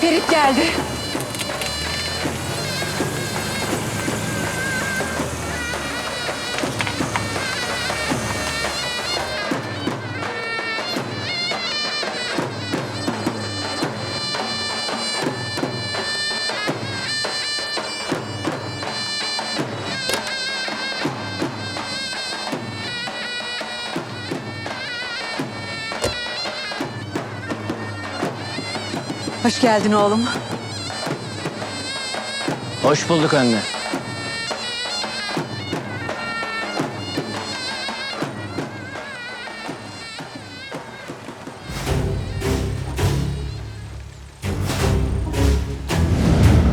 Ferit geldi. Hoş geldin oğlum. Hoş bulduk anne.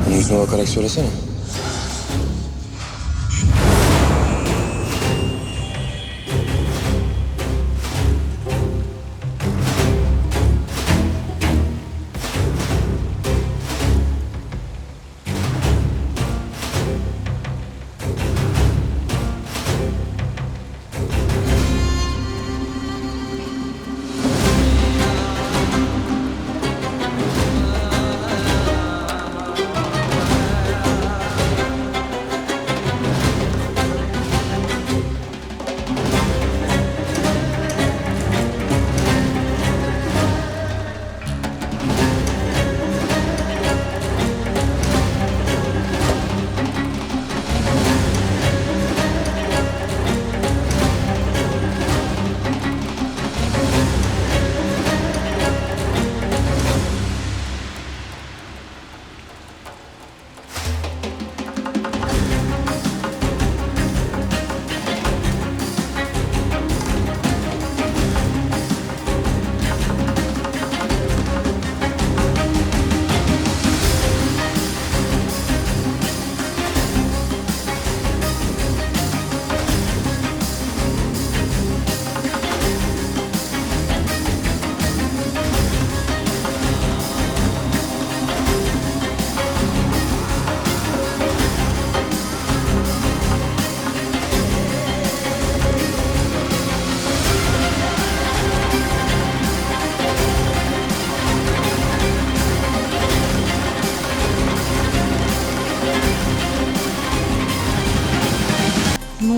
Yüzüme bakarak söylesene.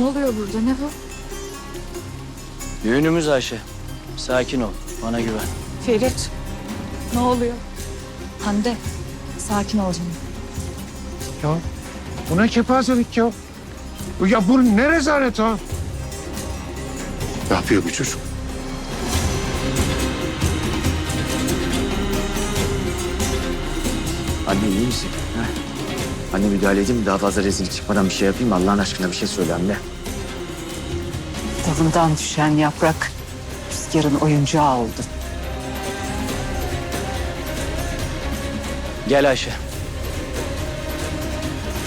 Oluyor burada? Ne bu? Düğünümüz Ayşe. Sakin ol. Bana güven. Ferit. Ne oluyor? Hande. Sakin ol canım. Ya bu ne kepazelik ya? Ya bu ne rezalet ha? Ne yapıyor bu çocuk? Anne iyi misin? Ha? Anne müdahale edeyim mi? Daha fazla rezillik çıkmadan bir şey yapayım mı? Allah'ın aşkına bir şey söyle anne. Dalından düşen yaprak rüzgarın oyuncağı oldu. Gel Ayşe.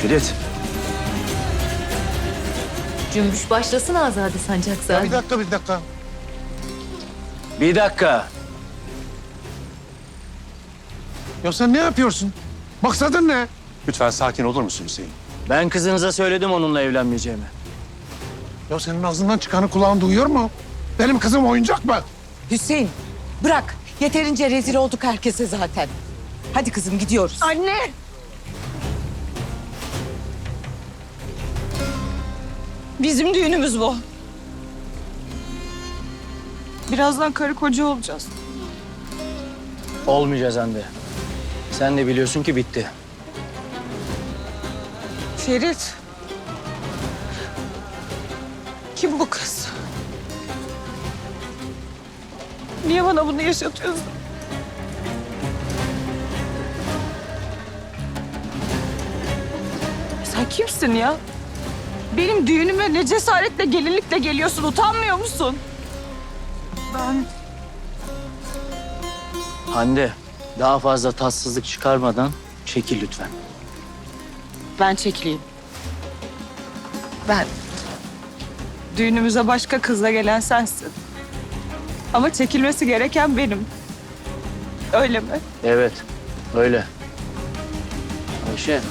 Ferit. Cümbüş başlasın Azade Sancakzade. Bir dakika bir dakika. Bir dakika. Ya sen ne yapıyorsun? Maksadın ne? Lütfen sakin olur musun Hüseyin? Ben kızınıza söyledim onunla evlenmeyeceğimi. Ya senin ağzından çıkanı kulağın duyuyor mu? Benim kızım oyuncak mı? Hüseyin bırak. Yeterince rezil olduk herkese zaten. Hadi kızım gidiyoruz. Anne. Bizim düğünümüz bu. Birazdan karı koca olacağız. Olmayacağız Hande. Sen de biliyorsun ki bitti. Ferit. Kim bu kız? Niye bana bunu yaşatıyorsun? Sen kimsin ya? Benim düğünüme ne cesaretle gelinlikle geliyorsun utanmıyor musun? Ben Hande daha fazla tatsızlık çıkarmadan çekil lütfen. Ben çekileyim. Ben. Düğünümüze başka kızla gelen sensin. Ama çekilmesi gereken benim. Öyle mi? Evet öyle. Ayşe. Oğlum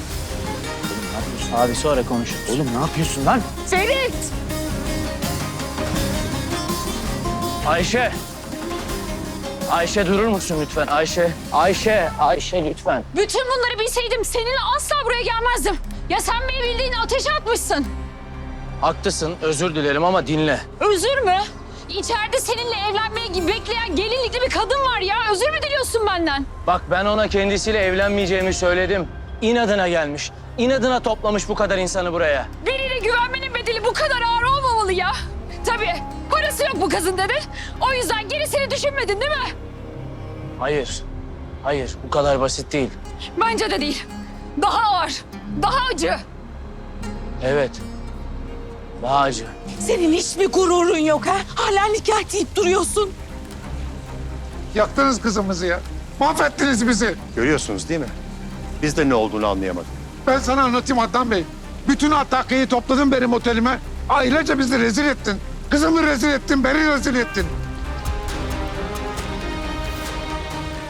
ne yapıyorsun? Abi sonra konuşuruz. Oğlum ne yapıyorsun lan? Ferit! Ayşe. Ayşe durur musun lütfen? Ayşe, Ayşe, Ayşe lütfen. Bütün bunları bilseydim seninle asla buraya gelmezdim. Ya sen beni bildiğin ateşe atmışsın. Haklısın, özür dilerim ama dinle. Özür mü? İçeride seninle evlenmeye gibi bekleyen gelinlikli bir kadın var ya. Özür mü diliyorsun benden? Bak ben ona kendisiyle evlenmeyeceğimi söyledim. İnadına gelmiş. İnadına toplamış bu kadar insanı buraya. Birine güvenmenin bedeli bu kadar ağır olmamalı ya. Tabii parası yok bu kızın dedin. O yüzden gerisini düşünmedin değil mi? Hayır, hayır bu kadar basit değil. Bence de değil. Daha ağır, daha acı. Evet, acı. Senin hiç mi gururun yok ha? Hala nikah deyip duruyorsun. Yaktınız kızımızı ya. Mahvettiniz bizi. Görüyorsunuz değil mi? Biz de ne olduğunu anlayamadık. Ben sana anlatayım Adnan Bey. Bütün Ataklı'yı topladın benim otelime. Ailece bizi rezil ettin. Kızımı rezil ettin, beni rezil ettin.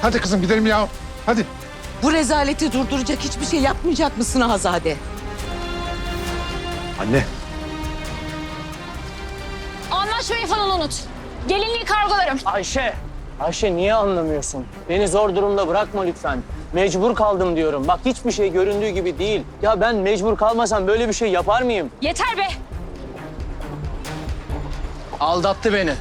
Hadi kızım gidelim ya. Hadi. Bu rezaleti durduracak hiçbir şey yapmayacak mısın Azade? Anne. Anlaşmayı falan unut. Gelinliği kargolarım. Ayşe, Ayşe niye anlamıyorsun? Beni zor durumda bırakma lütfen. Mecbur kaldım diyorum. Bak hiçbir şey göründüğü gibi değil. Ya ben mecbur kalmasam böyle bir şey yapar mıyım? Yeter be. Aldattı beni.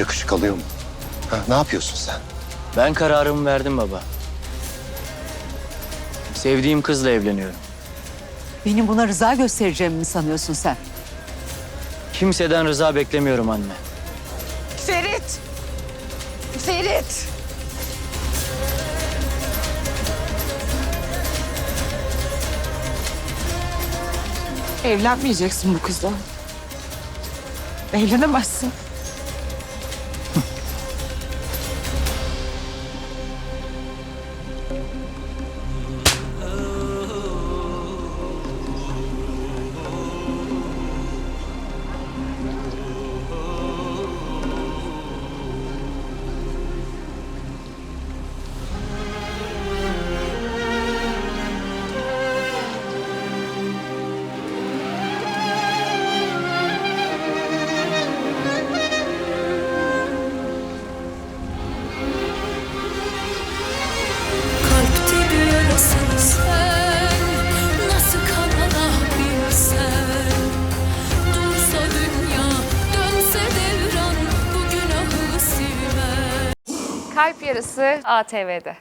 Yakışık alıyor mu? Ha, ne yapıyorsun sen? Ben kararımı verdim baba. Sevdiğim kızla evleniyorum. Benim buna rıza göstereceğimi mi sanıyorsun sen? Kimseden rıza beklemiyorum anne. Ferit! Ferit! Evlenmeyeceksin bu kızla. Evlenemezsin. Yarısı ATV'de.